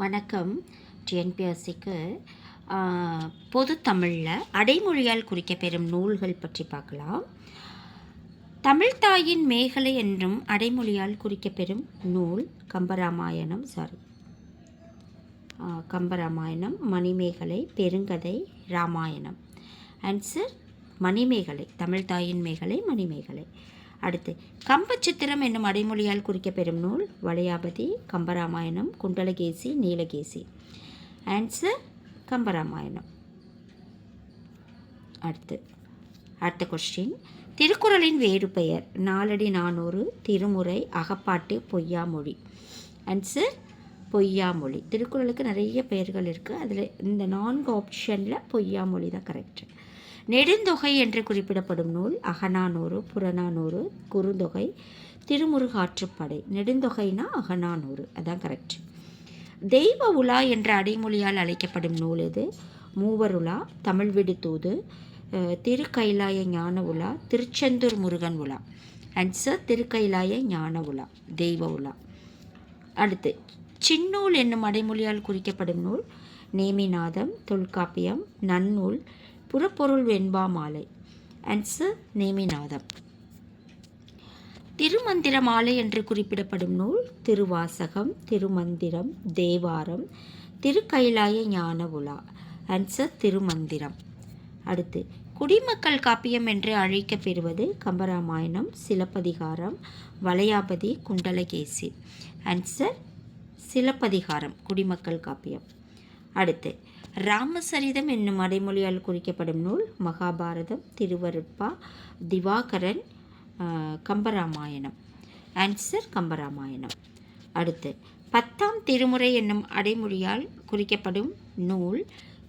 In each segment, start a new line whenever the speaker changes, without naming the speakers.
வணக்கம். டிஎன்பிஎஸ்சிக்கு பொது தமிழில் அடைமொழியால் குறிக்கப்பெறும் நூல்கள் பற்றி பார்க்கலாம். தமிழ்தாயின் மேகலை என்றும் அடைமொழியால் குறிக்கப்பெறும் நூல் கம்பராமாயணம் சாரி கம்பராமாயணம் மணிமேகலை பெருங்கதை ராமாயணம். ஆன்சர் மணிமேகலை தமிழ்தாயின் மேகலை மணிமேகலை. அடுத்து கம்பச்சித்திரம் என்னும் அடைமொழியால் குறிக்கப்பெறும் நூல் வளையாபதி கம்பராமாயணம் குண்டலகேசி நீலகேசி. ஆன்சர் கம்பராமாயணம். அடுத்து அடுத்த கொஸ்டின் திருக்குறளின் வேறு பெயர் நாலடி நானூறு திருமுறை அகப்பாட்டு பொய்யாமொழி. ஆன்சர் பொய்யாமொழி. திருக்குறளுக்கு நிறைய பெயர்கள் இருக்குது அதில் இந்த நான்கு ஆப்ஷனில் பொய்யாமொழி தான் கரெக்டு நெடுந்தொகை என்று குறிப்பிடப்படும் நூல் அகநானூறு புறநானூறு குறுந்தொகை திருமுருகாற்றுப்படை. நெடுந்தொகைனா அகநானூறு. அதான் கரெக்ட் தெய்வ உலா என்ற அடைமொழியால் அழைக்கப்படும் நூல் இது மூவருலா தமிழ் விடு தூது திருக்கைலாய ஞான உலா திருச்செந்தூர் முருகன் உலா. ஆன்சர் திருக்கைலாய ஞான உலா தெய்வ உலா. அடுத்து சின்னூல் என்னும் அடைமொழியால் குறிக்கப்படும் நூல் நேமிநாதம் தொல்காப்பியம் நன்னூல் புறப்பொருள் வெண்பா மாலை. ஆன்சர் நேமிநாதம். திருமந்திர மாலை என்று குறிப்பிடப்படும் நூல் திருவாசகம் திருமந்திரம் தேவாரம் திருக்கைலாய ஞான உலா. ஆன்சர் திருமந்திரம். அடுத்து குடிமக்கள் காப்பியம் என்று அழைக்கப்பெறுவது கம்பராமாயணம் சிலப்பதிகாரம் வளையாபதி குண்டலகேசி. ஆன்சர் சிலப்பதிகாரம் குடிமக்கள் காப்பியம். அடுத்து ராமசரிதம் என்னும் அடைமொழியால் குறிக்கப்படும் நூல் மகாபாரதம் திருவருட்பா திவாகரன் கம்பராமாயணம். ஆன்சர் கம்பராமாயணம். அடுத்து பத்தாம் திருமுறை என்னும் அடைமொழியால் குறிக்கப்படும் நூல்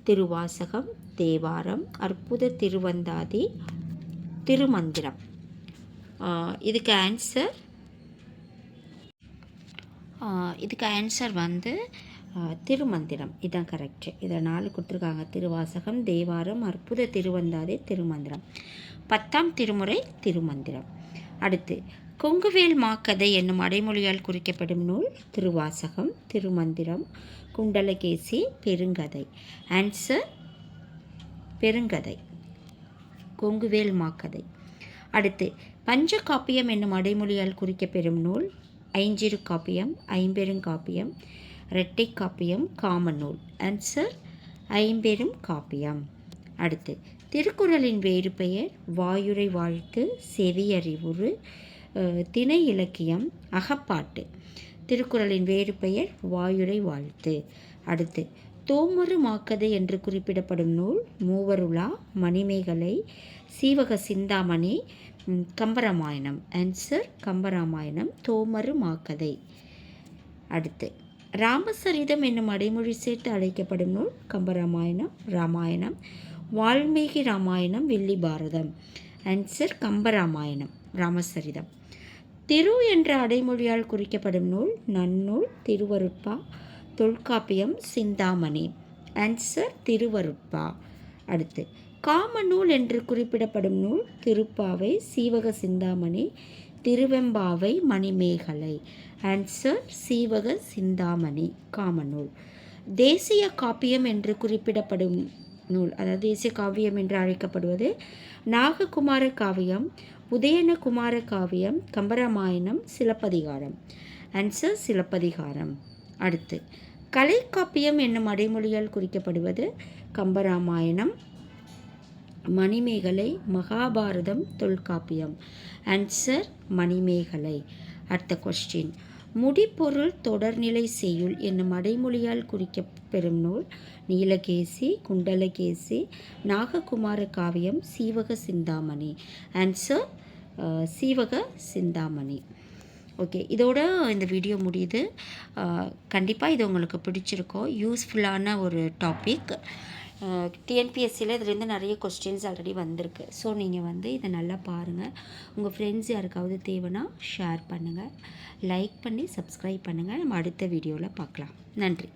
திருவாசகம் தேவாரம் அற்புத திருவந்தாதி திருமந்திரம். இதுக்கு ஆன்சர் இதுக்கு ஆன்சர் வந்து திருமந்திரம். இதுதான் கரெக்டு இதை நாலு கொடுத்துருக்காங்க. திருவாசகம் தேவாரம் அற்புத திருவந்தாதே திருமந்திரம். பத்தாம் திருமுறை திருமந்திரம். அடுத்து கொங்குவேல் மாக்கதை என்னும் அடைமொழியால் குறிக்கப்படும் நூல் திருவாசகம் திருமந்திரம் குண்டலகேசி பெருங்கதை. ஆன்சர் பெருங்கதை. கொங்குவேல் மாக்கதை அடுத்து பஞ்ச காப்பியம் என்னும் அடைமொழியால் குறிக்கப்பெறும் நூல் ஐஞ்சிறு காப்பியம் ஐம்பெருங்காப்பியம் இரட்டை காப்பியம் காமநூல் ஆன்சர் ஐம்பெரும் காப்பியம். அடுத்து திருக்குறளின் வேறு பெயர் வாயுரை வாழ்த்து செவியறிவுறு திணை இலக்கியம் அகப்பாட்டு. திருக்குறளின் வேறு பெயர் வாயுரை வாழ்த்து. அடுத்து தோமரு மாக்கதை என்று குறிப்பிடப்படும் நூல் மூவருலா மணிமேகலை சீவக சிந்தாமணி கம்பராமாயணம். ஆன்சர் கம்பராமாயணம் தோமரு மாக்கதை. அடுத்து ராமசரிதம் என்னும் அடைமொழி சேர்த்து அழைக்கப்படும் நூல் கம்பராமாயணம் ராமாயணம் வால்மீகி ராமாயணம் வெள்ளி பாரதம். ஆன்சர் கம்பராமாயணம் ராமசரிதம். திரு என்ற அடைமொழியால் குறிக்கப்படும் நூல் நன்னூல் திருவருட்பா தொல்காப்பியம் சிந்தாமணி. ஆன்சர் திருவருட்பா. அடுத்து காமநூல் என்று குறிப்பிடப்படும் நூல் திருப்பாவை சீவக சிந்தாமணி திருவெம்பாவை மணிமேகலை. ஆன்சர் சீவக சிந்தாமணி காமநூல். தேசிய காப்பியம் என்று குறிப்பிடப்படும் நூல் அதாவது தேசிய காவியம் என்று அழைக்கப்படுவது நாககுமார காவியம் உதயனகுமார காவியம் கம்பராமாயணம் சிலப்பதிகாரம். ஆன்சர் சிலப்பதிகாரம். அடுத்து கலைக்காப்பியம் என்னும் அடைமொழியால் குறிக்கப்படுவது கம்பராமாயணம் மணிமேகலை மகாபாரதம் தொல்காப்பியம். ஆன்சர் மணிமேகலை. அடுத்த கொஸ்டின் முடிப்பொருள் தொடர்நிலை செய்யுள் என்னும் அடைமொழியால் குறிக்கப்பெறும் நூல் நீலகேசி குண்டலகேசி நாககுமார காவியம் சீவக சிந்தாமணி. ஆன்சர் சீவக சிந்தாமணி. ஓகே இதோட இந்த வீடியோ முடியுது. கண்டிப்பாக இது உங்களுக்கு பிடிச்சிருக்கோம். யூஸ்ஃபுல்லான ஒரு டாபிக் டிஎன்பிஎஸ்சியில் இதுலேருந்து நிறைய கொஸ்டின்ஸ் ஆல்ரெடி வந்திருக்கு. ஸோ நீங்கள் வந்து இதை நல்லா பாருங்கள் உங்கள் ஃப்ரெண்ட்ஸ் யாருக்காவது தேவைன்னா ஷேர் பண்ணுங்கள் லைக் பண்ணி சப்ஸ்கிரைப் பண்ணுங்கள் நம்ம அடுத்த வீடியோவில் பார்க்கலாம். நன்றி.